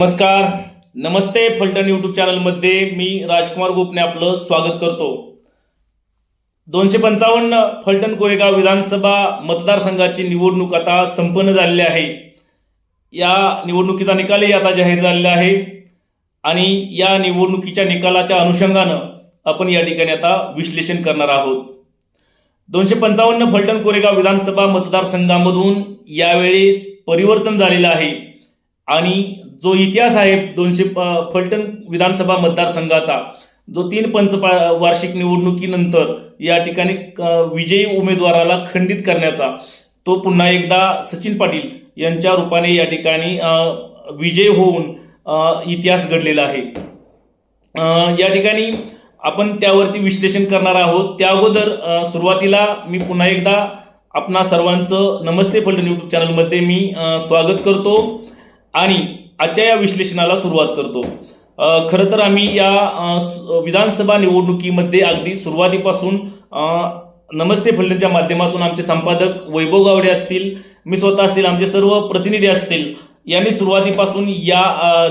नमस्कार. नमस्ते फलटण यूट्यूब चॅनलमध्ये मी राजकुमार गोपने आपलं स्वागत करतो. दोनशे पंचावन्न फलटण कोरेगाव विधानसभा मतदारसंघाची निवडणूक आता संपन्न झालेली आहे. या निवडणुकीचा निकालही आता जाहीर झालेला आहे आणि या निवडणुकीच्या निकालाच्या अनुषंगानं आपण या ठिकाणी आता विश्लेषण करणार आहोत. दोनशे पंचावन्न फलटण कोरेगाव विधानसभा मतदारसंघामधून यावेळेस परिवर्तन झालेलं आहे आणि जो इतिहास आहे दोनशे प- फलटण विधानसभा मतदारसंघाचा जो तीन पंच पा- वार्षिक निवडणुकीनंतर या ठिकाणी विजयी उमेदवाराला खंडित करण्याचा तो पुन्हा एकदा सचिन पाटील यांच्या रूपाने या ठिकाणी विजय होऊन इतिहास घडलेला आहे. या ठिकाणी आपण त्यावरती विश्लेषण करणार आहोत. त्या अगोदर सुरुवातीला मी पुन्हा एकदा आपणा सर्वांचं नमस्ते फलटण यूट्यूब चॅनलमध्ये मी स्वागत करतो. आणि आजच्या या विश्लेषणाला सुरुवात करतो. खरं तर आम्ही या विधानसभा निवडणुकीमध्ये अगदी सुरुवातीपासून नमस्ते फलटणच्या माध्यमातून आमचे संपादक वैभव गावडे असतील मी स्वतः असतील आमचे सर्व प्रतिनिधी असतील यांनी सुरुवातीपासून या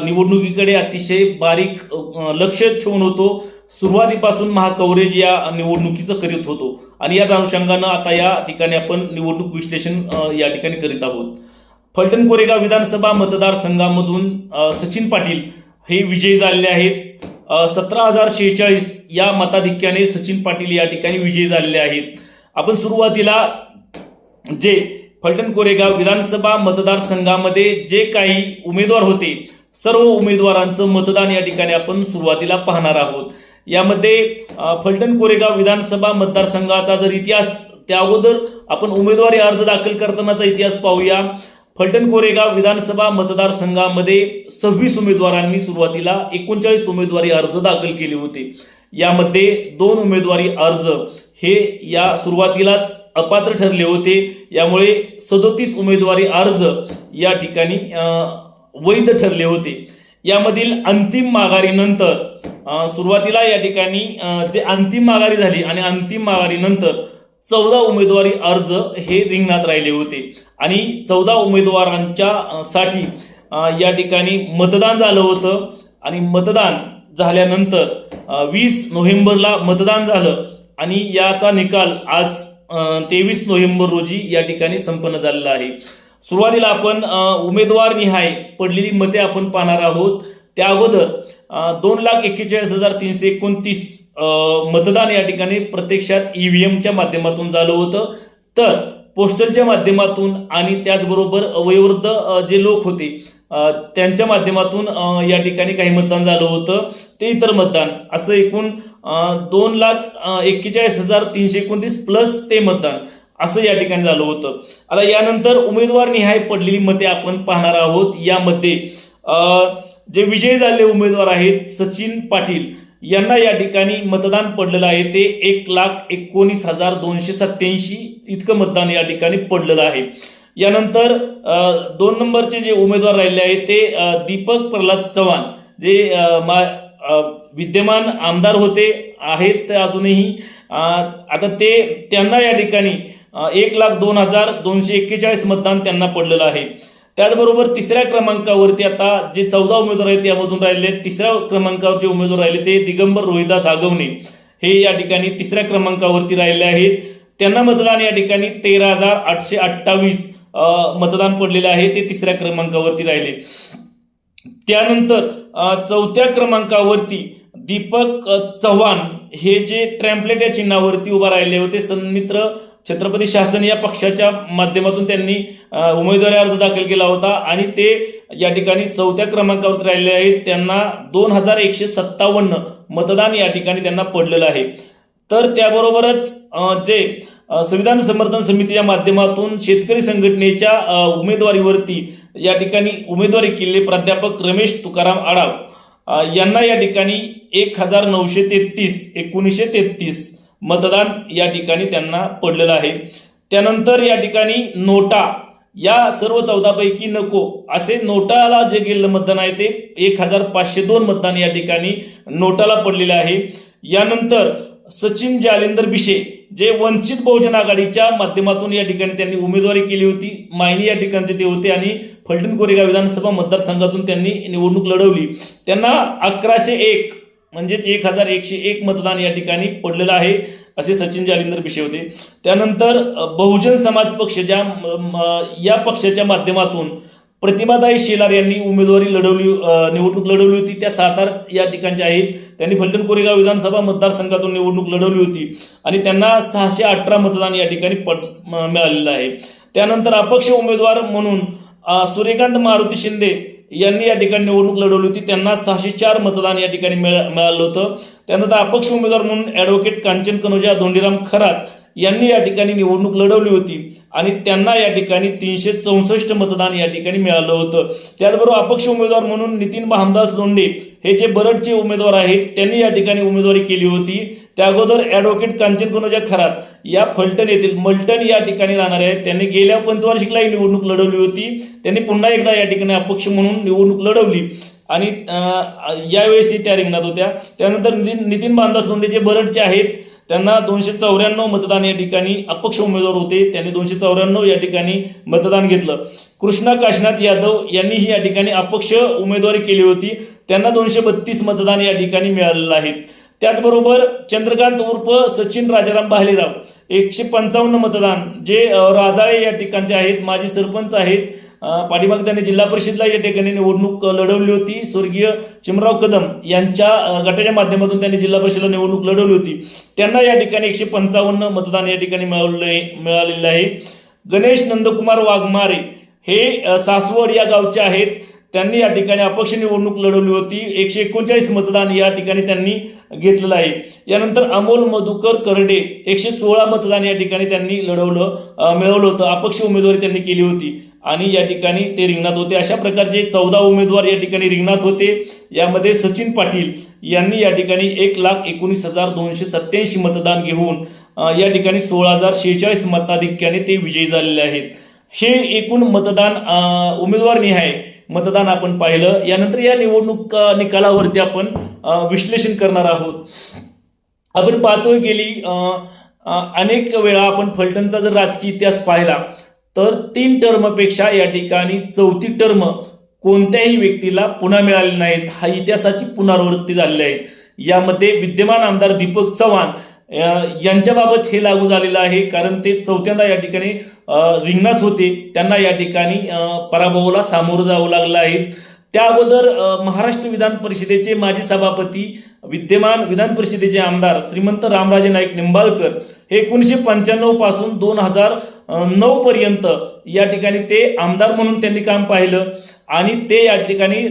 निवडणुकीकडे अतिशय बारीक लक्ष ठेवून होतो. सुरुवातीपासून महाकवरेज या निवडणुकीचं करीत होतो. आणि याच अनुषंगानं आता या ठिकाणी आपण निवडणूक विश्लेषण या ठिकाणी करीत आहोत. फलटण कोरेगाव विधानसभा मतदारसंघामधून सचिन पाटील हे विजयी झालेले आहेत. सतरा हजार शेहेचाळीस या मताधिक्याने सचिन पाटील या ठिकाणी विजयी झालेले आहेत. आपण सुरुवातीला जे फलटण कोरेगाव विधानसभा मतदारसंघामध्ये जे काही उमेदवार होते सर्व उमेदवारांचं मतदान या ठिकाणी आपण सुरुवातीला पाहणार आहोत. यामध्ये फलटण कोरेगाव विधानसभा मतदारसंघाचा जर इतिहास त्या अगोदर आपण उमेदवारी अर्ज दाखल करतानाचा इतिहास पाहूया. फलटण कोरेगाव विधानसभा मतदारसंघामध्ये सव्वीस उमेदवारांनी सुरुवातीला एकोणचाळीस उमेदवारी अर्ज दाखल केले होते. यामध्ये दोन उमेदवारी अर्ज हे या सुरुवातीलाच अपात्र ठरले होते. यामुळे सदोतीस उमेदवारी अर्ज या ठिकाणी वैध ठरले होते. यामधील अंतिम माघारीनंतर सुरुवातीला या ठिकाणी जे अंतिम माघारी झाली आणि अंतिम माघारीनंतर चौदा उमेदवारी अर्ज हे रिंगणात राहिले होते. आणि चौदा उमेदवारांच्या साठी या ठिकाणी मतदान झालं होतं. आणि मतदान झाल्यानंतर वीस नोव्हेंबरला मतदान झालं. आणि याचा निकाल आज तेवीस नोव्हेंबर रोजी या ठिकाणी संपन्न झालेला आहे. सुरुवातीला आपण उमेदवार निहाय पडलेली मते आपण पाहणार आहोत. त्या अगोदर दोन लाख एक्केचाळीस हजार तीनशे एकोणतीस मतदान या ठिकाणी प्रत्यक्षात ईव्हीएमच्या माध्यमातून झालं होतं. तर पोस्टलच्या माध्यमातून आणि त्याचबरोबर वयोवृद्ध जे लोक होते त्यांच्या माध्यमातून या ठिकाणी काही मतदान झालं होतं. ते इतर मतदान असं एकूण दोन लाख एक्केचाळीस हजार तीनशे एकोणतीस प्लस ते मतदान असं या ठिकाणी झालं होतं. आता यानंतर उमेदवार निहाय पडलेली मते आपण पाहणार आहोत. यामध्ये जे विजयी झालेले उमेदवार आहेत सचिन पाटील. यांना या ठिकाणी मतदान पडलेलं आहे. ते एक लाख एकोणीस हजार दोनशे सत्याऐंशी इतकं मतदान या ठिकाणी पडलेलं आहे. यानंतर दोन नंबरचे जे उमेदवार राहिले आहेत ते दीपक प्रल्हाद चव्हाण जे मा विद्यमान आमदार होते आहेत ते अजूनही आता ते त्यांना या ठिकाणी एक लाख दोन हजार दोनशे एक्केचाळीस मतदान त्यांना पडलेलं आहे. त्याचबरोबर तिसऱ्या क्रमांकावरती आता जे चौदा उमेदवार आहेत यामधून राहिले तिसऱ्या क्रमांकावर जे उमेदवार राहिले ते दिगंबर रोहिदास आगवणे. हे या ठिकाणी तिसऱ्या क्रमांकावरती राहिले आहेत. त्यांना मतदान या ठिकाणी तेरा हजार आठशे अठ्ठावीस मतदान पडलेले आहे. ते तिसऱ्या क्रमांकावरती राहिले. त्यानंतर चौथ्या क्रमांकावरती दीपक चव्हाण हे जे ट्रॅम्पलेट या चिन्हावरती उभा राहिले होते सन्मित्र छत्रपती शासन या पक्षाच्या माध्यमातून त्यांनी उमेदवारी अर्ज दाखल केला होता आणि ते या ठिकाणी चौथ्या क्रमांकावर राहिले आहेत. त्यांना दोन हजार एकशे सत्तावन्न मतदान या ठिकाणी त्यांना पडलेलं आहे. तर त्याबरोबरच जे संविधान समर्थन समितीच्या माध्यमातून शेतकरी संघटनेच्या उमेदवारीवरती या ठिकाणी उमेदवारी केलेले प्राध्यापक रमेश तुकाराम आडाव यांना या ठिकाणी एक हजार नऊशे तेहतीस एकोणीसशे तेहतीस मतदान या ठिकाणी त्यांना पडलेलं आहे. त्यानंतर या ठिकाणी नोटा या सर्व चौदापैकी नको असे नोटाला जे गेलेलं मतदान आहे ते एक हजार पाचशे दोन मतदान या ठिकाणी नोटाला पडलेले आहे. यानंतर सचिन जालेंदर बिशे जे वंचित बहुजन आघाडीच्या माध्यमातून या ठिकाणी त्यांनी उमेदवारी केली होती मायनी या ठिकाणचे ते होते आणि फलटण कोरेगाव विधानसभा मतदारसंघातून त्यांनी निवडणूक लढवली. त्यांना अकराशे एक म्हणजेच एक हजार एकशे एक मतदान या ठिकाणी पडलेलं आहे असे सचिन जालिंदर पिशे होते. त्यानंतर बहुजन समाज पक्ष ज्या म- या पक्षाच्या माध्यमातून प्रतिभाताई शेलार यांनी उमेदवारी लढवली निवडणूक लढवली होती. त्या सातार या ठिकाणच्या आहेत. त्यांनी फलटण कोरेगाव विधानसभा मतदारसंघातून निवडणूक लढवली होती आणि त्यांना सहाशे अठरा मतदान या ठिकाणी पड म- मिळालेलं आहे. त्यानंतर अपक्ष उमेदवार म्हणून सूर्यकांत मारुती शिंदे यांनी या ठिकाणी निवडणूक लढवली होती. त्यांना सहाशे चार मतदान या ठिकाणी मिळालं होतं. त्यानंतर अपक्ष उमेदवार म्हणून ॲडव्होकेट कांचन कनोजा धोंडीराम खरात यांनी या ठिकाणी निवडणूक लढवली होती आणि त्यांना या ठिकाणी तीनशे चौसष्ट मतदान या ठिकाणी मिळालं होतं. त्याचबरोबर अपक्ष उमेदवार म्हणून नितीन भामदास लोंढे हे जे बरडचे उमेदवार आहेत त्यांनी या ठिकाणी उमेदवारी केली होती. त्या अगोदर ॲडव्होकेट कांचन कनोजा खरात या फलटण येथील मलटण या ठिकाणी राहणारे आहेत. त्यांनी गेल्या पंचवार्षिकला ही निवडणूक लढवली होती. त्यांनी पुन्हा एकदा या ठिकाणी अपक्ष म्हणून निवडणूक लढवली. आणि यावेळेसही त्या रिंगणात होत्या. त्यानंतर नितीन नितीन बांधास लोंढे जे बरडचे आहेत त्यांना दोनशे चौऱ्याण्णव मतदान या ठिकाणी अपक्ष उमेदवार होते. त्यांनी दोनशे चौऱ्याण्णव या ठिकाणी मतदान घेतलं. कृष्णा काशनाथ यादव यांनीही या ठिकाणी अपक्ष उमेदवारी केली होती. त्यांना दोनशे बत्तीस मतदान या ठिकाणी मिळालेलं आहे. त्याचबरोबर चंद्रकांत उर्फ सचिन राजाराम भालेराव एकशे पंचावन्न मतदान जे राजाळे या ठिकाणचे आहेत माजी सरपंच आहेत पाठीमागे त्यांनी जिल्हा परिषदला या ठिकाणी निवडणूक लढवली होती. स्वर्गीय चिमराव कदम यांच्या गटाच्या माध्यमातून त्यांनी जिल्हा परिषदला निवडणूक लढवली होती. त्यांना या ठिकाणी एकशे पंचावन्न मतदान या ठिकाणी मिळवले मिळालेलं आहे. गणेश नंदकुमार वाघमारे हे सासवड या गावचे आहेत. त्यांनी या ठिकाणी अपक्ष निवडणूक लढवली होती. एकशे एकोणचाळीस मतदान या ठिकाणी त्यांनी घेतलेलं आहे. यानंतर अमोल मधुकर करडे एकशे सोळा मतदान या ठिकाणी त्यांनी लढवलं मिळवलं होतं. अपक्ष उमेदवारी त्यांनी केली होती. आणि या ठिकाणी ते रिंगणात होते. अशा प्रकारचे चौदा उमेदवार या ठिकाणी रिंगणात होते. यामध्ये सचिन पाटील यांनी या ठिकाणी एक लाख एकोणीस हजार दोनशे सत्याऐंशी मतदान घेऊन या ठिकाणी सोळा हजार शेहेचाळीस मताधिक्याने ते विजयी झालेले आहेत. हे एकूण मतदान उमेदवार निहाय मतदान आपण पाहिलं. यानंतर या निवडणूक निकालावरती आपण विश्लेषण करणार आहोत. आपण पाहतोय गेली अनेक वेळा आपण फलटणचा जर राजकीय इतिहास पाहिला तर तीन टर्मपेक्षा या ठिकाणी चौथी टर्म कोणत्याही व्यक्तीला पुन्हा मिळाले नाहीत. हा इतिहासाची पुनरावृत्ती झालेली आहे. यामध्ये विद्यमान आमदार दीपक चव्हाण यांच्याबाबत हे लागू झालेलं आहे. कारण ते चौथ्यांदा या ठिकाणी रिंगणात होते. त्यांना या ठिकाणी पराभवाला सामोरं जावं लागलं आहे. त्या अगोदर महाराष्ट्र विधान परिषदेचे माजी सभापती विद्यमान विधान परिषदेचे आमदार श्रीमंत रामराजे नाईक निंबाळकर हे एकोणीसशे पंच्याण्णवपासून दोन हजार नऊ पर्यंत या ठिकाणी ते आमदार म्हणून त्यांनी काम पाहिलं आणि ते या ठिकाणी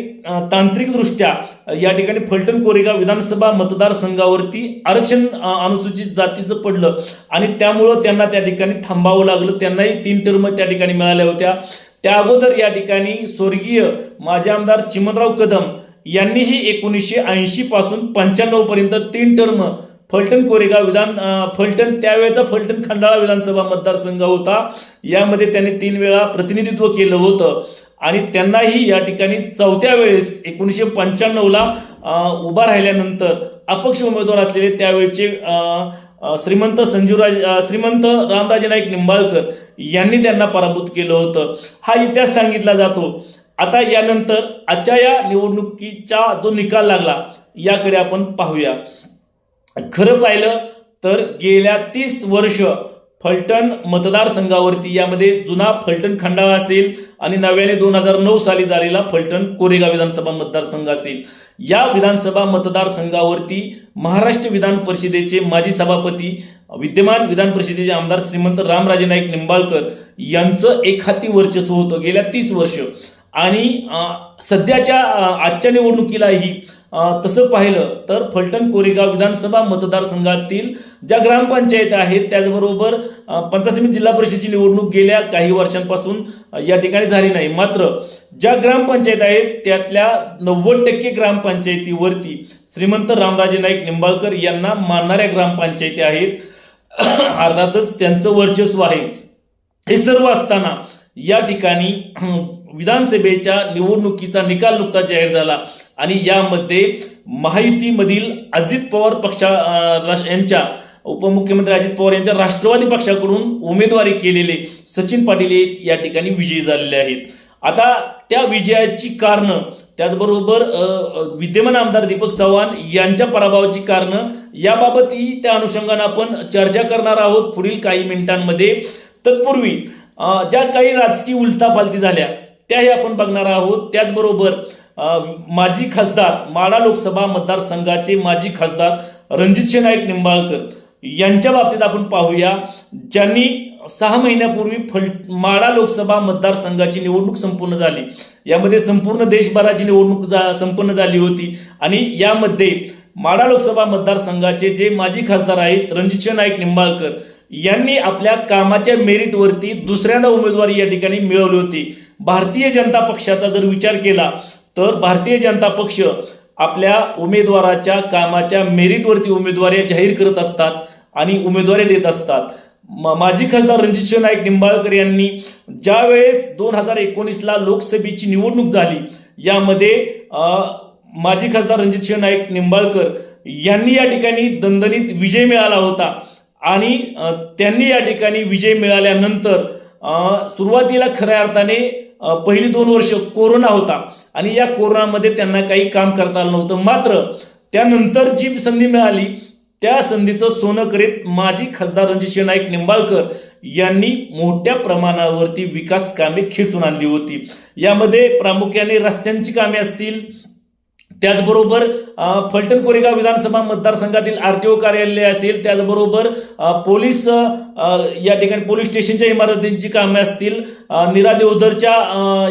तांत्रिकदृष्ट्या या ठिकाणी फलटण कोरेगाव विधानसभा मतदारसंघावरती आरक्षण अनुसूचित जातीचं पडलं आणि त्यामुळं त्यांना त्या ठिकाणी थांबावं लागलं. त्यांनाही तीन टर्म त्या ठिकाणी मिळाल्या होत्या. त्या अगोदर या ठिकाणी स्वर्गीय माजी आमदार चिमनराव कदम यांनीही एकोणीसशे ऐंशी पासून पंच्याण्णव पर्यंत तीन टर्म फलटण कोरेगाव विधान फलटण त्यावेळेचा फलटण खंडाळा विधानसभा मतदारसंघ होता. यामध्ये त्यांनी तीन वेळा प्रतिनिधित्व केलं होतं. आणि त्यांनाही या ठिकाणी चौथ्या वेळेस एकोणीसशे पंच्याण्णवला उभा राहिल्यानंतर अपक्ष उमेदवार असलेले त्यावेळचे अं, श्रीमंत संजीवराज श्रीमंत रामराजे नाईक निंबाळकर यांनी त्यांना पराभूत केलं होतं. हा इतिहास सांगितला जातो. आता यानंतर आजच्या या निवडणुकीचा जो निकाल लागला याकडे आपण पाहूया. खरं पाहिलं तर गेल्या तीस वर्ष फलटण मतदारसंघावरती यामध्ये जुना फलटण खंडाळा असेल आणि नव्याने दोन हजार नऊ साली झालेला फलटण कोरेगाव विधानसभा मतदारसंघ असेल. या विधानसभा मतदारसंघावरती महाराष्ट्र विधान परिषदेचे माजी सभापती विद्यमान विधान परिषदेचे आमदार श्रीमंत रामराजे नाईक निंबाळकर यांचं एकहाती वर्चस्व होतं गेल्या तीस वर्ष. आणि सध्याच्या आजच्या निवडणुकीलाही तसं पाहिलं तर फलटण कोरेगाव विधानसभा मतदारसंघातील ज्या ग्रामपंचायत आहेत त्याचबरोबर पंचासमी पंचायत समिती जिल्हा परिषदेची निवडणूक गेल्या काही वर्षांपासून या ठिकाणी झाली नाही. मात्र ज्या ग्रामपंचायत आहेत त्यातल्या नव्वद टक्के ग्रामपंचायतीवरती श्रीमंत रामराजे नाईक निंबाळकर यांना मानणाऱ्या ग्रामपंचायती आहेत. अर्थातच त्यांचं वर्चस्व आहे. हे सर्व असताना या ठिकाणी विधानसभेच्या निवडणुकीचा निकाल नुकता जाहीर झाला. आणि यामध्ये महायुतीमधील अजित पवार पक्षा यांच्या उपमुख्यमंत्री अजित पवार यांच्या राष्ट्रवादी पक्षाकडून उमेदवारी केलेले सचिन पाटील या ठिकाणी विजयी झालेले आहेत. आता त्या विजयाची कारणं त्याचबरोबर विद्यमान आमदार दीपक चव्हाण यांच्या पराभवाची कारणं याबाबतही त्या अनुषंगानं आपण चर्चा करणार आहोत पुढील काही मिनिटांमध्ये. तत्पूर्वी ज्या काही राजकीय उलथापालथी झाल्या त्याही आपण बघणार आहोत. त्याचबरोबर माजी खासदार माडा लोकसभा मतदारसंघाचे माजी खासदार रणजितसिंह नाईक निंबाळकर यांच्या बाबतीत आपण पाहूया ज्यांनी सहा महिन्यापूर्वी फल माडा लोकसभा मतदारसंघाची निवडणूक संपूर्ण झाली. यामध्ये संपूर्ण देशभराची निवडणूक जा- संपन्न झाली होती. आणि यामध्ये माडा लोकसभा मतदारसंघाचे जे माजी खासदार आहेत रणजितसिंह नाईक निंबाळकर यांनी आपल्या कामाच्या मेरिटवरती दुसऱ्यांदा उमेदवारी या ठिकाणी मिळवली होती. भारतीय जनता पक्षाचा जर विचार केला तर भारतीय जनता पक्ष आपल्या उमेदवाराच्या कामाच्या मेरिटवरती उमेदवारी जाहीर करत असतात आणि उमेदवारी देत असतात. म- माजी खासदार रणजित नाईक निंबाळकर यांनी ज्या वेळेस दोन हजार एकोणीसला लोकसभेची निवडणूक झाली यामध्ये माजी खासदार रणजित नाईक निंबाळकर यांनी या ठिकाणी दणदणीत विजय मिळाला होता आणि त्यांनी या ठिकाणी विजय मिळाल्यानंतर सुरुवातीला खऱ्या अर्थाने पहिली दोन वर्ष कोरोना होता. आणि या कोरोनामध्ये त्यांना काही काम करता आलं नव्हतं. मात्र त्यानंतर जी संधी मिळाली त्या संधीचं सोनं करीत माजी खासदार रणजितसिंह नाईक निंबाळकर यांनी मोठ्या प्रमाणावरती विकास कामे खेचून आणली होती. यामध्ये प्रामुख्याने रस्त्यांची कामे असतील त्याचबरोबर फलटण कोरेगाव विधानसभा मतदारसंघातील आरटीओ कार्यालय असेल त्याचबरोबर पोलीस या ठिकाणी पोलीस स्टेशनच्या इमारतींची कामे असतील निरा देवधरच्या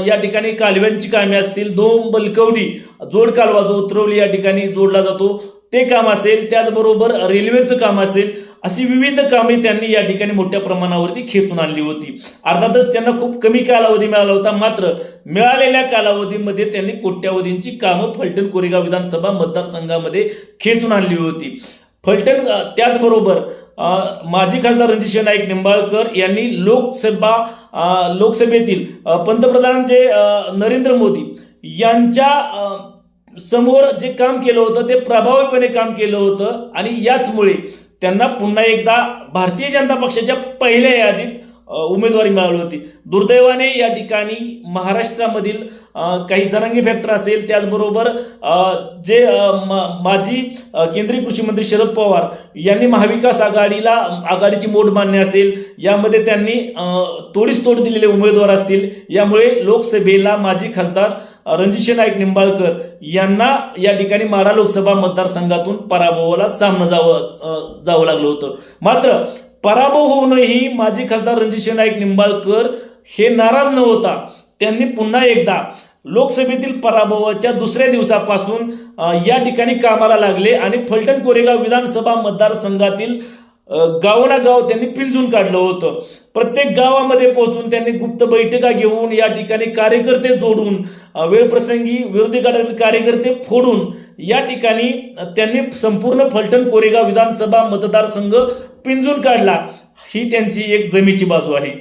या ठिकाणी कालव्यांची कामे असतील दोन बलकवडी जोड कालवा जो उतरवली या ठिकाणी जोडला जातो. ते काम असेल त्याचबरोबर रेल्वेचं काम असेल अशी विविध कामे त्यांनी या ठिकाणी मोठ्या प्रमाणावरती खेचून आणली होती. अर्थातच त्यांना खूप कमी कालावधी मिळाला होता मात्र मिळालेल्या कालावधीमध्ये त्यांनी कोट्यावधींची कामं फलटण कोरेगाव विधानसभा मतदारसंघामध्ये खेचून आणली होती. फलटण त्याचबरोबर माजी खासदार रणजित नाईक निंबाळकर यांनी लोकसभा लोकसभेतील पंतप्रधान जे नरेंद्र मोदी यांच्या समोर जे काम केलं होतं ते प्रभावीपणे काम केलं होतं आणि याचमुळे त्यांना पुन्हा एकदा भारतीय जनता पक्षाच्या पहिल्या यादीत उमेदवारी मिळाली होती. दुर्दैवाने या ठिकाणी महाराष्ट्रामधील काही जरांगी फॅक्टर असेल त्याचबरोबर जे माजी केंद्रीय कृषी मंत्री शरद पवार यांनी महाविकास आघाडीला आघाडीची मोड मान्य असेल यामध्ये त्यांनी तोडीस तोड दिलेले उमेदवार असतील यामुळे लोकसभेला माजी खासदार रणजितसिंह नाईक निंबाळकर यांना या ठिकाणी माडा लोकसभा मतदारसंघातून पराभवाला सामनं जावं जावं लागलं होतं. मात्र पराभव होऊनही माजी खासदार रणजितसिंह नाईक निंबाळकर हे नाराज न होता त्यांनी पुन्हा एकदा लोकसभेतील पराभवाच्या दुसऱ्या दिवसापासून या ठिकाणी कामाला लागले आणि फलटण कोरेगाव विधानसभा मतदारसंघातील अ, गावोनागाव त्यांनी पिंजून काढलं होतं. प्रत्येक गावामध्ये पोहोचून त्यांनी गुप्त बैठका घेऊन या ठिकाणी कार्यकर्ते जोडून वेळप्रसंगी विरोधी गटातील कार्यकर्ते फोडून या ठिकाणी त्यांनी संपूर्ण फलटण कोरेगाव विधानसभा मतदारसंघ पिंजून काढला. ही त्यांची एक जमीची बाजू आहे.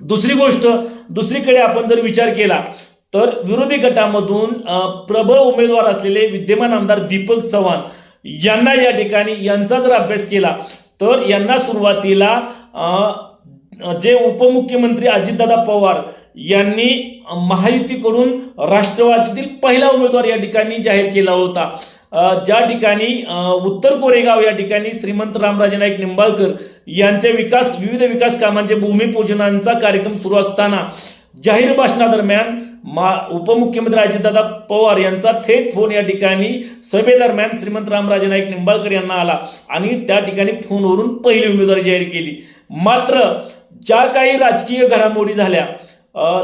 दुसरी गोष्ट दुसरीकडे आपण जर विचार केला तर विरोधी गटामधून प्रबळ उमेदवार असलेले विद्यमान आमदार दीपक चव्हाण यांना या ठिकाणी यांचा जर अभ्यास केला तर यांना सुरुवातीला जे उपमुख्यमंत्री अजितदादा पवार यांनी महायुतीकडून राष्ट्रवादीतील पहिला उमेदवार या ठिकाणी जाहीर केला होता. ज्या ठिकाणी उत्तर कोरेगाव या ठिकाणी श्रीमंत रामराजे नाईक निंबाळकर यांच्या विकास विविध विकास कामांचे भूमिपूजनांचा कार्यक्रम सुरू असताना जाहीर भाषणादरम्यान मा उपमुख्यमंत्री अजितदादा पवार यांचा थेट फोन या ठिकाणी सभेदरम्यान श्रीमंत रामराजे नाईक निंबाळकर यांना आला आणि त्या ठिकाणी फोनवरून पहिली उमेदवारी जाहीर केली. मात्र ज्या काही राजकीय घडामोडी झाल्या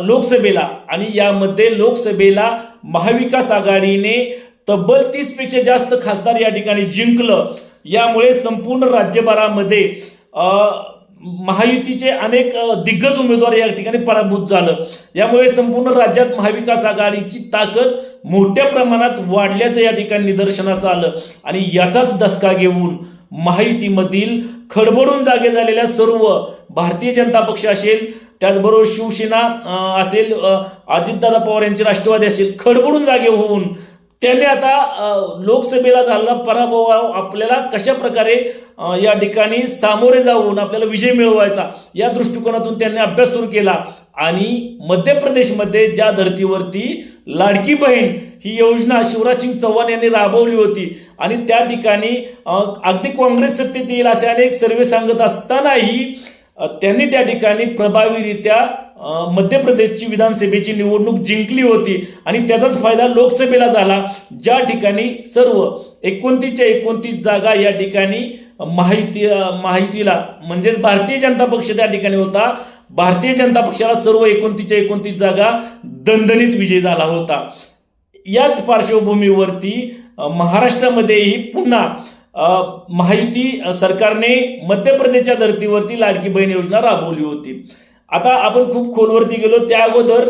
लोकसभेला आणि यामध्ये लोकसभेला महाविकास आघाडीने तब्बल तीसपेक्षा जास्त खासदार या ठिकाणी जिंकलं. यामुळे संपूर्ण राज्यभरामध्ये महायुतीचे अनेक दिग्गज उमेदवार या ठिकाणी पराभूत झालं. यामुळे संपूर्ण राज्यात महाविकास आघाडीची ताकद मोठ्या प्रमाणात वाढल्याचं या ठिकाणी निदर्शनास आलं. आणि याचाच दसका घेऊन महायुतीमधील खडबडून जागे झालेल्या सर्व भारतीय जनता पक्ष असेल त्याचबरोबर शिवसेना असेल अजितदादा पवार यांची राष्ट्रवादी असेल खडबडून जागे होऊन त्यांनी आता लोकसभेला झालेला पराभव आपल्याला कशा प्रकारे या ठिकाणी सामोरे जाऊन आपल्याला विजय मिळवायचा या दृष्टिकोनातून त्यांनी अभ्यास सुरू केला. आणि मध्य प्रदेशमध्ये ज्या धर्तीवरती लाडकी बहीण ही योजना शिवराज सिंग चौहान यांनी राबवली होती. आणि त्या ठिकाणी अगदी काँग्रेस सत्तेत येईल असे अनेक सर्वे सांगत असतानाही त्यांनी त्या ठिकाणी प्रभावीरित्या मध्य प्रदेशची विधानसभेची निवडणूक जिंकली होती. आणि त्याचाच फायदा लोकसभेला झाला ज्या ठिकाणी सर्व एकोणतीसच्या एकोणतीस जागा या ठिकाणी माहिती माहितीला म्हणजेच भारतीय जनता पक्ष त्या ठिकाणी होता. भारतीय जनता पक्षाला सर्व एकोणतीसच्या एकोणतीस जागा दणदणीत विजय झाला होता. याच पार्श्वभूमीवरती महाराष्ट्रामध्येही पुन्हा महायुती सरकारने मध्य प्रदेशच्या धर्तीवरती लाडकी बहीण योजना राबवली होती. आता आपण खूप खोलवरती गेलो. त्या अगोदर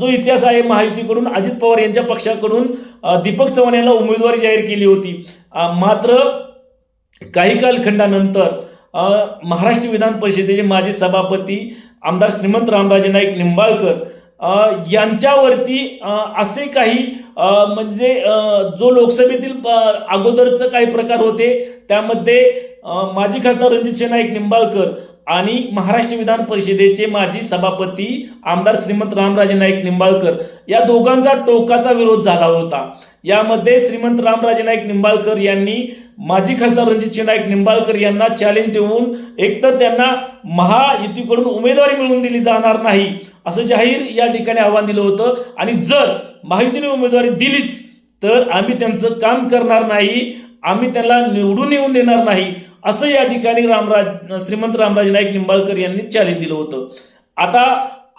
जो इतिहास आहे महायुतीकडून अजित पवार यांच्या पक्षाकडून दीपक चव्हाण यांना उमेदवारी जाहीर केली होती. मात्र काही कालखंडानंतर महाराष्ट्र विधान परिषदेचे माजी सभापती आमदार श्रीमंत रामराजे नाईक निंबाळकर यांच्यावरती असे काही म्हणजे जो लोकसभेतील अगोदरचं काही प्रकार होते त्यामध्ये माजी खासदार रणजित नाईक निंबाळकर आणि महाराष्ट्र विधान परिषदेचे माजी सभापती आमदार श्रीमंत रामराजे नाईक निंबाळकर या दोघांचा टोकाचा विरोध झाला होता. यामध्ये श्रीमंत रामराजे नाईक निंबाळकर यांनी माजी खासदार रणजितसिंह नाईक निंबाळकर यांना चॅलेंज देऊन एकतर त्यांना महायुतीकडून उमेदवारी मिळवून दिली जाणार नाही असं जाहीर या ठिकाणी आव्हान दिलं होतं. आणि जर महायुतीने उमेदवारी दिलीच तर आम्ही त्यांचं काम करणार नाही आम्ही त्याला निवडून येऊन देणार नाही असं या ठिकाणी रामराज श्रीमंत रामराज नाईक निंबाळकर यांनी चॅलेंज दिलं होतं. आता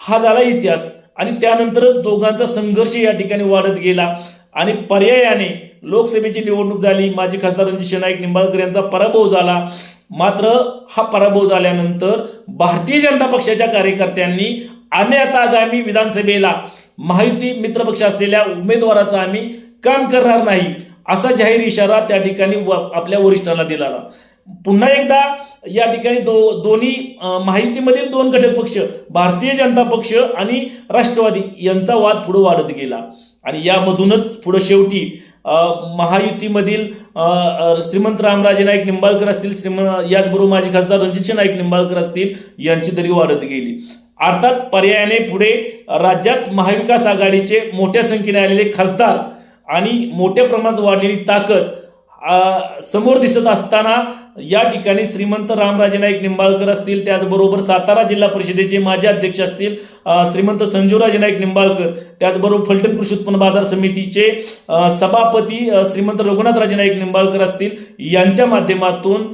हा झाला इतिहास आणि त्यानंतरच दोघांचा संघर्ष या ठिकाणी वाढत गेला आणि पर्यायाने लोकसभेची निवडणूक झाली माजी खासदार रणजित नाईक निंबाळकर यांचा पराभव झाला. मात्र हा पराभव झाल्यानंतर भारतीय जनता पक्षाच्या कार्यकर्त्यांनी आम्ही आता आगामी विधानसभेला महायुती मित्रपक्ष असलेल्या उमेदवाराचं आम्ही काम करणार नाही. असा जाहीर इशारा त्या ठिकाणी आपल्या वरिष्ठांना दिला पुन्हा एकदा या ठिकाणी दो दोन्ही माहितीमधील दोन घटक पक्ष भारतीय जनता पक्ष आणि राष्ट्रवादी यांचा वाद पुढे वाढत गेला. आणि यामधूनच पुढे शेवटी अं, महायुतीमधील अं, श्रीमंत रामराजे नाईक निंबाळकर असतील श्रीमंत याचबरोबर माजी खासदार रणजितसिंह नाईक निंबाळकर असतील यांची तरी वाढत गेली. अर्थात पर्यायाने पुढे राज्यात महाविकास आघाडीचे मोठ्या संख्येने आलेले खासदार आणि मोठ्या प्रमाणात वाढलेली ताकद समोर दिसत असताना या ठिकाणी श्रीमंत रामराजे नाईक निंबाळकर असतील त्याचबरोबर सातारा जिल्हा परिषदेचे माजी अध्यक्ष असतील श्रीमंत संजूराजे नाईक निंबाळकर त्याचबरोबर फलटण कृषी उत्पन्न बाजार समितीचे सभापती श्रीमंत रघुनाथराजे नाईक निंबाळकर असतील यांच्या माध्यमातून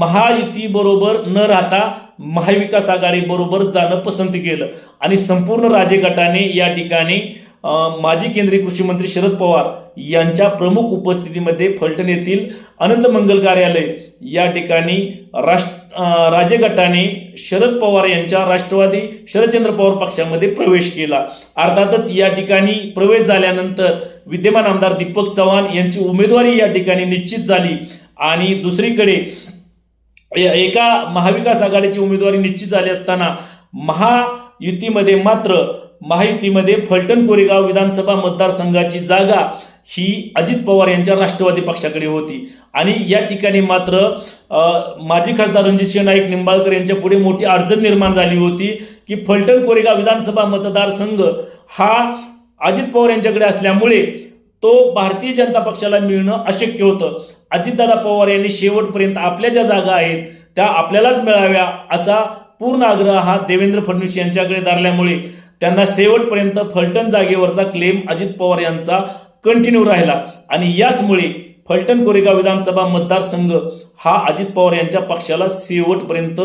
महायुतीबरोबर न राहता महाविकास आघाडीबरोबर जाणं पसंत केलं. आणि संपूर्ण राजे गटाने या ठिकाणी माजी केंद्रीय कृषी मंत्री शरद पवार यांच्या प्रमुख उपस्थितीमध्ये फलटण येथील आनंद मंगल कार्यालय या ठिकाणी राष्ट्र अ, राजे गटाने शरद पवार यांच्या राष्ट्रवादी शरदचंद्र पवार पक्षामध्ये प्रवेश केला. अर्थातच या ठिकाणी प्रवेश झाल्यानंतर विद्यमान आमदार दीपक चव्हाण यांची उमेदवारी या ठिकाणी निश्चित झाली आणि दुसरीकडे एका महाविकास आघाडीची उमेदवारी निश्चित झाली असताना महायुतीमध्ये मात्र महायुतीमध्ये फलटण कोरेगाव विधानसभा मतदारसंघाची जागा ही अजित पवार यांच्या राष्ट्रवादी पक्षाकडे होती. आणि या ठिकाणी मात्र माजी खासदार रणजितसिंह नाईक निंबाळकर यांच्या पुढे मोठी अडचण निर्माण झाली होती की फलटण कोरेगाव विधानसभा मतदारसंघ हा अजित पवार यांच्याकडे असल्यामुळे तो भारतीय जनता पक्षाला मिळणं अशक्य होतं. अजितदादा पवार यांनी शेवटपर्यंत आपल्या ज्या जागा आहेत त्या आपल्यालाच मिळाव्या असा पूर्ण आग्रह हा देवेंद्र फडणवीस यांच्याकडे धरल्यामुळे त्यांना शेवटपर्यंत फलटण जागेवरचा क्लेम अजित पवार यांचा कंटिन्यू राहिला. आणि याचमुळे फलटण कोरेगाव विधानसभा मतदारसंघ हा अजित पवार यांच्या पक्षाला शेवटपर्यंत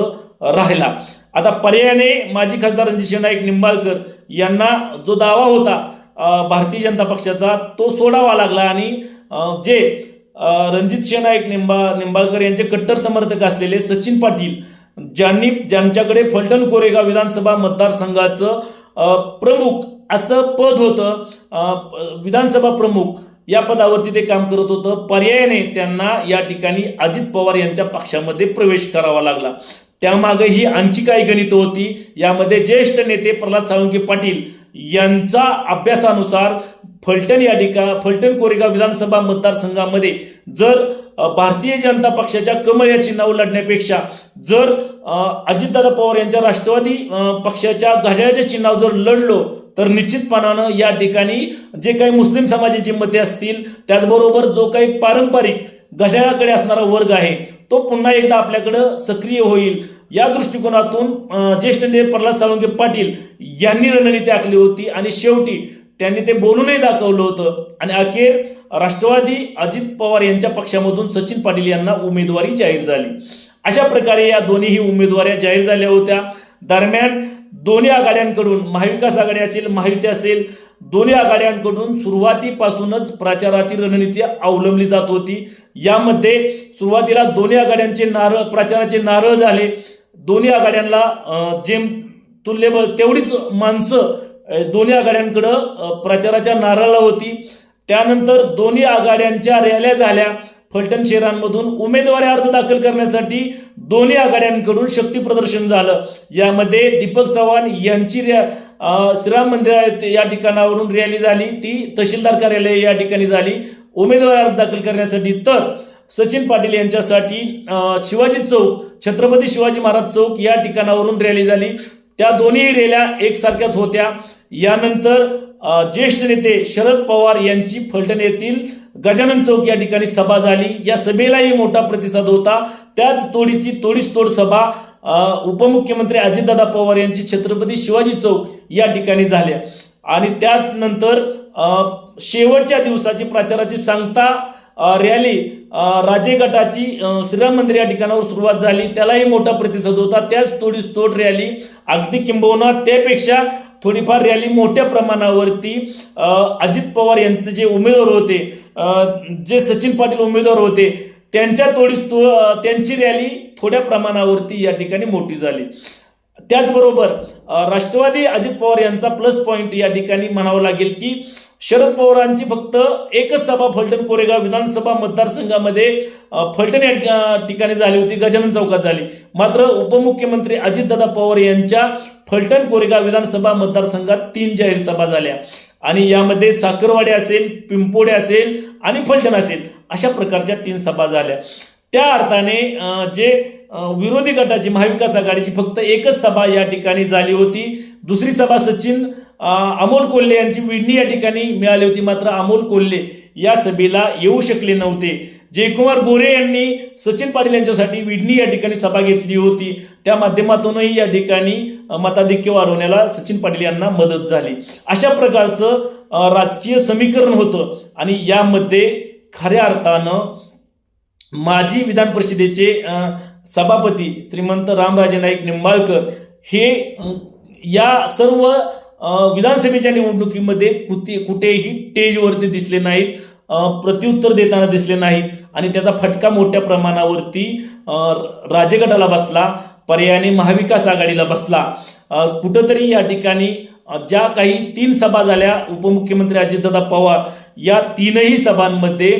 राहिला. आता पर्यायाने माजी खासदार रणजित नाईक निंबाळकर यांना जो दावा होता भारतीय जनता पक्षाचा तो सोडावा लागला आणि जे रणजित सिंह नाईक निंबा निंबाळकर यांचे कट्टर समर्थक असलेले सचिन पाटील ज्यांनी ज्यांच्याकडे फलटण कोरेगाव विधानसभा मतदारसंघाचं प्रमुख असं पद होतं विधानसभा प्रमुख. या पदावरती ते काम करत होतं. पर्यायाने त्यांना या ठिकाणी अजित पवार यांच्या पक्षामध्ये प्रवेश करावा लागला. त्यामागे ही आणखी काही गणित होती. यामध्ये ज्येष्ठ नेते प्रल्हाद साळुंके पाटील यांचा अभ्यासानुसार फलटण या ठिका फलटण कोरेगाव विधानसभा मतदारसंघामध्ये जर भारतीय जनता पक्षाच्या कमळ या चिन्हावर लढण्यापेक्षा जर अजितदादा पवार यांच्या राष्ट्रवादी पक्षाच्या घड्याळ्याच्या चिन्हावर जर लढलो तर निश्चितपणानं या ठिकाणी जे काही मुस्लिम समाजाची मते असतील त्याचबरोबर जो काही पारंपरिक घड्याळाकडे असणारा वर्ग आहे तो पुन्हा एकदा आपल्याकडं सक्रिय होईल. या दृष्टिकोनातून ज्येष्ठ नेते प्रल्हाद साळुंके पाटील यांनी रणनीती आखली होती आणि शेवटी त्यांनी ते बोलूनही दाखवलं होतं. आणि अखेर राष्ट्रवादी अजित पवार यांच्या पक्षामधून सचिन पाटील यांना उमेदवारी जाहीर झाली. अशा प्रकारे या दोन्हीही उमेदवाऱ्या जाहीर झाल्या होत्या. दरम्यान दोन्ही आघाड्यांकडून महाविकास आघाडी असेल महायुती असेल दोन्ही आघाड्यांकडून सुरुवातीपासूनच प्रचाराची रणनीती अवलंबली जात होती. यामध्ये सुरुवातीला दोन्ही आघाड्यांचे नारळ प्रचाराचे नारळ झाले. दोन्ही आघाड्यांना जे जेम तुल्यबळ तेवढीच माणसं दोन्ही आघाड्यांकडं प्रचाराच्या नारळाला होती. त्यानंतर दोन्ही आघाड्यांच्या रॅल्या झाल्या. फलटण शहरांमधून उमेदवारी अर्ज दाखल करण्यासाठी दोन्ही आघाड्यांकडून शक्ती प्रदर्शन झालं. यामध्ये दीपक चव्हाण यांची रॅ श्रीराम मंदिर या ठिकाणावरून रॅली झाली. ती तहसीलदार कार्यालय या ठिकाणी झाली. उमेदवारी अर्ज दाखल करण्यासाठी तर सचिन पाटील यांच्यासाठी शिवाजी चौक छत्रपती शिवाजी महाराज चौक या ठिकाणावरून रॅली झाली. त्या दोन्ही रॅल्या एकसारख्याच होत्या. यानंतर ज्येष्ठ नेते शरद पवार यांची फलटण येथील गजानन चौक या ठिकाणी सभा झाली. या सभेलाही मोठा प्रतिसाद होता. त्याच तोडीची तोडीस तोड सभा उपमुख्यमंत्री अजितदादा पवार यांची छत्रपती शिवाजी चौक या ठिकाणी झाल्या. आणि त्यानंतर शेवटच्या दिवसाची प्रचाराची सांगता रॅली राजे गटाची श्रीराम मंदिर या ठिकाणावर सुरुवात झाली. त्यालाही मोठा प्रतिसाद होता. त्याच तोडीस तोड रॅली अगदी किंबहुना. त्यापेक्षा थोडीफार रॅली मोठ्या प्रमाणावरती अजित पवार यांचे जे उमेदवार होते जे सचिन पाटील उमेदवार होते त्यांच्या तोडीस तो त्यांची रॅली थोड्या प्रमाणावरती या ठिकाणी मोठी झाली. त्याचबरोबर राष्ट्रवादी अजित पवार यांचा प्लस पॉईंट या ठिकाणी म्हणावं लागेल की शरद पवारांची फक्त एकच सभा फलटण कोरेगाव विधानसभा मतदारसंघामध्ये फलटण या ठिकाणी झाली होती गजानन चौकात झाली. मात्र उपमुख्यमंत्री अजितदादा पवार यांच्या फलटण कोरेगाव विधानसभा मतदारसंघात तीन जाहीर सभा झाल्या. आणि यामध्ये साखरवाडी असेल पिंपोडे असेल आणि फलटण असेल अशा प्रकारच्या तीन सभा झाल्या. त्या अर्थाने जे विरोधी गटाची महाविकास आघाडीची फक्त एकच सभा या ठिकाणी झाली होती. दुसरी सभा सचिन अमोल कोल्हे यांची विडणी या ठिकाणी मिळाली होती. मात्र अमोल कोल्हे या सभेला येऊ शकले नव्हते. जयकुमार गोरे यांनी सचिन पाटील यांच्यासाठी विडणी या ठिकाणी सभा घेतली होती. त्या माध्यमातूनही या ठिकाणी मताधिक्य वाढवण्याला सचिन पाटील यांना मदत झाली. अशा प्रकारचं राजकीय समीकरण होतं आणि यामध्ये खऱ्या अर्थानं माजी विधान परिषदेचे सभापती श्रीमंत रामराजे नाईक निंबाळकर हे या सर्व विधानसभेच्या निवडणुकीमध्ये कुठे कुठेही स्टेजवरती दिसले नाहीत प्रत्युत्तर देताना दिसले नाहीत आणि त्याचा फटका मोठ्या प्रमाणावरती राजगटाला बसला पर्यायाने महाविकास आघाडीला बसला. कुठंतरी या ठिकाणी ज्या काही तीन सभा झाल्या उपमुख्यमंत्री अजितदादा पवार या तीनही सभांमध्ये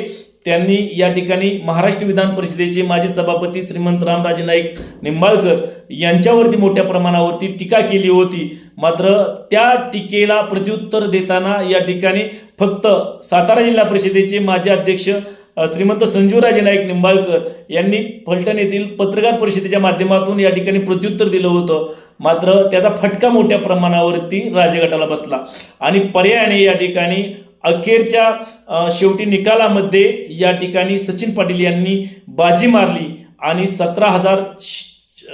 त्यांनी या ठिकाणी महाराष्ट्र विधान परिषदेचे माजी सभापती श्रीमंत रामराजे नाईक निंबाळकर यांच्यावरती मोठ्या प्रमाणावरती टीका केली होती. मात्र त्या टीकेला प्रत्युत्तर देताना या ठिकाणी फक्त सातारा जिल्हा परिषदेचे माजी अध्यक्ष श्रीमंत संजूराजे नाईक निंबाळकर यांनी फलटण येथील पत्रकार परिषदेच्या माध्यमातून या ठिकाणी प्रत्युत्तर दिलं होतं. मात्र त्याचा फटका मोठ्या प्रमाणावरती राजगटाला बसला. आणि पर्यायाने या ठिकाणी अखेरच्या शेवटी निकालामध्ये या ठिकाणी सचिन पाटील यांनी बाजी मारली आणि सतरा हजार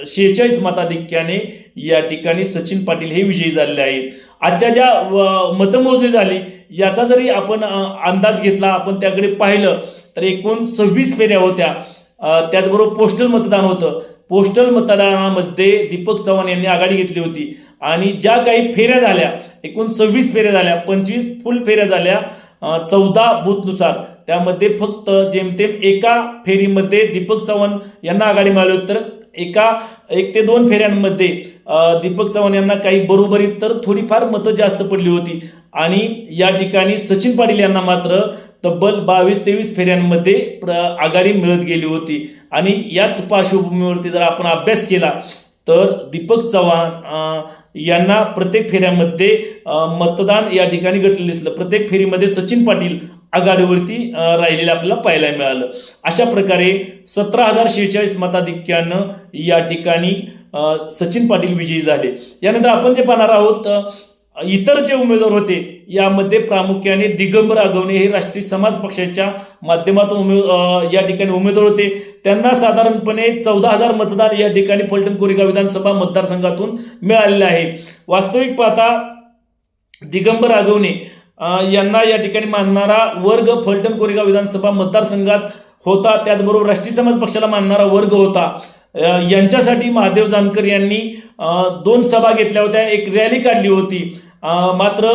शेहेचाळीस मताधिक्याने या ठिकाणी सचिन पाटील हे विजयी झालेले आहेत. आजच्या ज्या व- मतमोजणी झाली याचा जरी आपण अंदाज घेतला आपण त्याकडे पाहिलं तर एकूण सव्वीस फेऱ्या होत्या. त्याचबरोबर पोस्टल मतदान होतं. पोस्टल मतदानामध्ये दीपक चव्हाण यांनी आघाडी घेतली होती. आणि ज्या काही फेऱ्या झाल्या एकूण सव्वीस फेऱ्या झाल्या पंचवीस फुल फेऱ्या झाल्या चौदा बूथनुसार. त्यामध्ये फक्त जेमतेम एका फेरीमध्ये दीपक चव्हाण यांना आघाडी मिळाली होती. तर एका एक ते दोन फेऱ्यांमध्ये दीपक चव्हाण यांना काही बरोबरीत तर थोडीफार मतं जास्त पडली होती. आणि या ठिकाणी सचिन पाटील यांना मात्र तब्बल बावीस तेवीस फेऱ्यांमध्ये प्र आघाडी मिळत गेली होती. आणि याच पार्श्वभूमीवरती जर आपण अभ्यास केला तर दीपक चव्हाण यांना प्रत्येक फेऱ्यामध्ये मतदान या ठिकाणी घटलेलं दिसलं. प्रत्येक फेरीमध्ये सचिन पाटील आघाडीवरती राहिलेलं आपल्याला पाहायला मिळालं. अशा प्रकारे सतरा हजार शेहेचाळीस मताधिक्यानं या ठिकाणी सचिन पाटील विजयी झाले. यानंतर आपण जे पाहणार आहोत इतर जे उमेदवार होते यामध्ये प्रामुख्याने दिगंबर आगवणे हे राष्ट्रीय समाज पक्षाच्या माध्यमातून उमे या ठिकाणी उमेदवार होते. त्यांना साधारणपणे चौदा हजार मतदान या ठिकाणी फलटण कोरेगाव विधानसभा मतदारसंघातून मिळालेले आहे. वास्तविक पाहता दिगंबर आगवणे यांना या ठिकाणी मानणारा वर्ग फलटण कोरेगाव विधानसभा मतदारसंघात होता. त्याचबरोबर राष्ट्रीय समाज पक्षाला मानणारा वर्ग होता. यांच्यासाठी महादेव जानकर यांनी दोन सभा घेतल्या होत्या. एक रॅली काढली होती. मात्र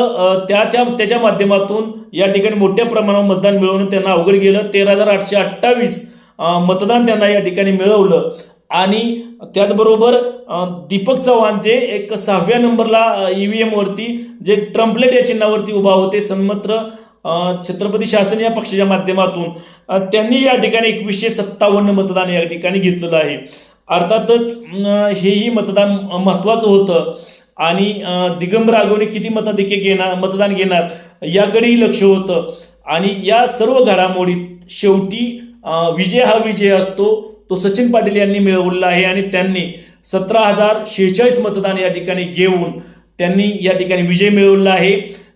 त्याच्या त्याच्या माध्यमातून या ठिकाणी मोठ्या प्रमाणावर मतदान मिळवणं त्यांना अवघड गेलं. तेरा हजार आठशे अठ्ठावीस मतदान त्यांना या ठिकाणी मिळवलं. आणि त्याचबरोबर दीपक चव्हाण जे एक सहाव्या नंबरला ईव्हीएम वरती जे ट्रम्पलेट या चिन्हावरती उभा होते सन्मत्र छत्रपती शासन या पक्षाच्या माध्यमातून त्यांनी या ठिकाणी एकवीसशे सत्तावन्न मतदान या ठिकाणी घेतलेलं आहे. अर्थातच हेही मतदान महत्वाचं होतं. आणि दिगंबर आगवणे किती मताधिक्य घेणार मतदान घेणार याकडेही लक्ष होतं. आणि या सर्व घडामोडीत शेवटी विजय हा विजय असतो तो सचिन पाटील यांनी मिळवलेला आहे आणि त्यांनी सतरा हजार शेहेचाळीस मतदान या ठिकाणी घेऊन त्यांनी या ठिकाणी विजय मिळवलेला आहे.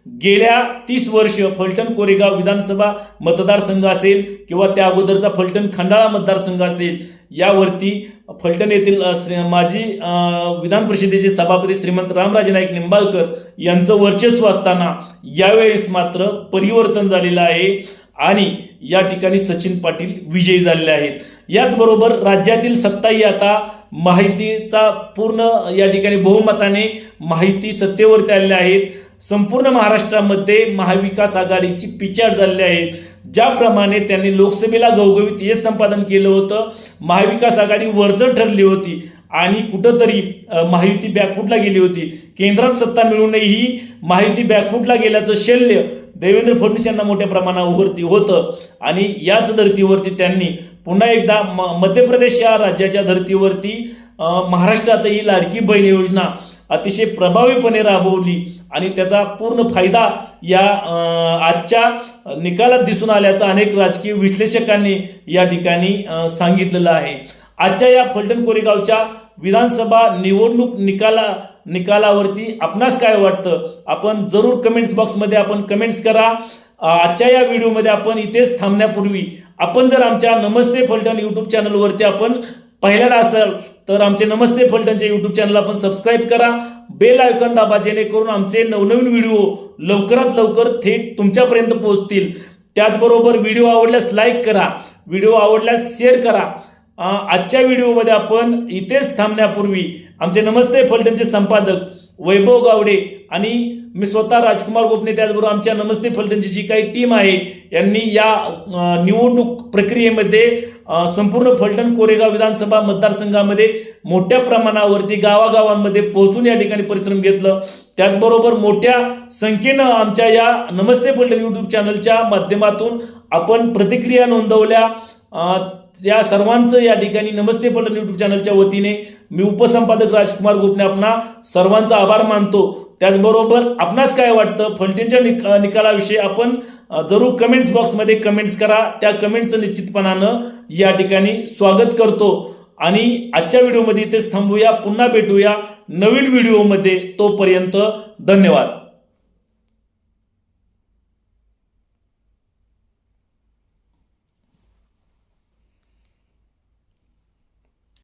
गेल्या तीस वर्ष फलटण कोरेगाव विधानसभा मतदारसंघ असेल किंवा त्या अगोदरचा फलटण खंडाळा मतदारसंघ असेल यावरती फलटण येथील श्री माजी विधान परिषदेचे सभापती श्रीमंत रामराजे नाईक निंबाळकर यांचं वर्चस्व असताना यावेळेस मात्र परिवर्तन झालेलं आहे आणि या ठिकाणी सचिन पाटील विजयी झालेले आहेत. याचबरोबर राज्यातील सत्ताही आता माहितीचा पूर्ण या ठिकाणी बहुमताने माहिती सत्तेवरती आलेल्या आहेत. संपूर्ण महाराष्ट्रामध्ये महाविकास आघाडीची पिचार झालेली आहे. ज्याप्रमाणे त्यांनी लोकसभेला गवगवीत यश संपादन केलं होतं. महाविकास आघाडी वरचढ ठरली होती आणि कुठंतरी महायुती बॅकफुटला गेली होती. केंद्रात सत्ता मिळूनही महायुती बॅकफुटला गेल्याचं शल्य देवेंद्र फडणवीस यांना मोठ्या प्रमाणावरती होतं. आणि याच धर्तीवरती त्यांनी पुन्हा एकदा म- मध्य प्रदेश या राज्याच्या धर्तीवरती महाराष्ट्रात महाराष्ट्रातही लाडकी बहीण योजना अतिशय प्रभावीपणे राबवली आणि त्याचा पूर्ण फायदा या आजच्या निकालात दिसून आल्याचं अनेक राजकीय विश्लेषकांनी या ठिकाणी सांगितलेलं आहे. आजच्या या फलटण कोरेगावच्या विधानसभा निवडणूक निकाला निकालावरती आपणास काय वाटतं? आपण जरूर कमेंट्स बॉक्समध्ये आपण कमेंट्स करा. आजच्या या व्हिडिओमध्ये आपण इथेच थांबण्यापूर्वी आपण जर आमच्या नमस्ते फलटण यूट्यूब चॅनलवरती आपण पहिल्यांदा असाल तर आमचे नमस्ते फलटणच्या यूट्यूब चॅनल आपण सबस्क्राईब करा. बेल आयकॉन दाबा जेणेकरून आमचे नवनवीन व्हिडिओ लवकरात लवकर थेट तुमच्यापर्यंत पोहोचतील. त्याचबरोबर व्हिडिओ आवडल्यास लाईक करा. व्हिडिओ आवडल्यास शेअर करा. आजच्या व्हिडिओमध्ये आपण इथेच थांबण्यापूर्वी आमचे नमस्ते फलटणचे संपादक वैभव गावडे आणि मी स्वतः राजकुमार गोपने त्याचबरोबर आमच्या नमस्ते फलटणची जी काही टीम आहे यांनी या निवडणूक प्रक्रियेमध्ये संपूर्ण फलटण कोरेगाव विधानसभा मतदारसंघामध्ये मोठ्या प्रमाणावरती गावागावांमध्ये पोहोचून या ठिकाणी परिश्रम घेतलं. त्याचबरोबर मोठ्या संख्येनं आमच्या या नमस्ते फलटण युट्यूब चॅनलच्या माध्यमातून आपण प्रतिक्रिया नोंदवल्या. या सर्वांचं या ठिकाणी नमस्ते पलटण युट्यूब चॅनलच्या वतीने मी उपसंपादक राजकुमार गोपने आपणा सर्वांचा आभार मानतो. त्याचबरोबर आपणास काय वाटतं? फलटींच्या निक निकालाविषयी आपण जरूर कमेंट्स बॉक्समध्ये कमेंट्स करा. त्या कमेंटचं निश्चितपणानं या ठिकाणी स्वागत करतो. आणि आजच्या व्हिडिओमध्ये इथेच थांबूया. पुन्हा भेटूया नवीन व्हिडिओमध्ये तोपर्यंत धन्यवाद.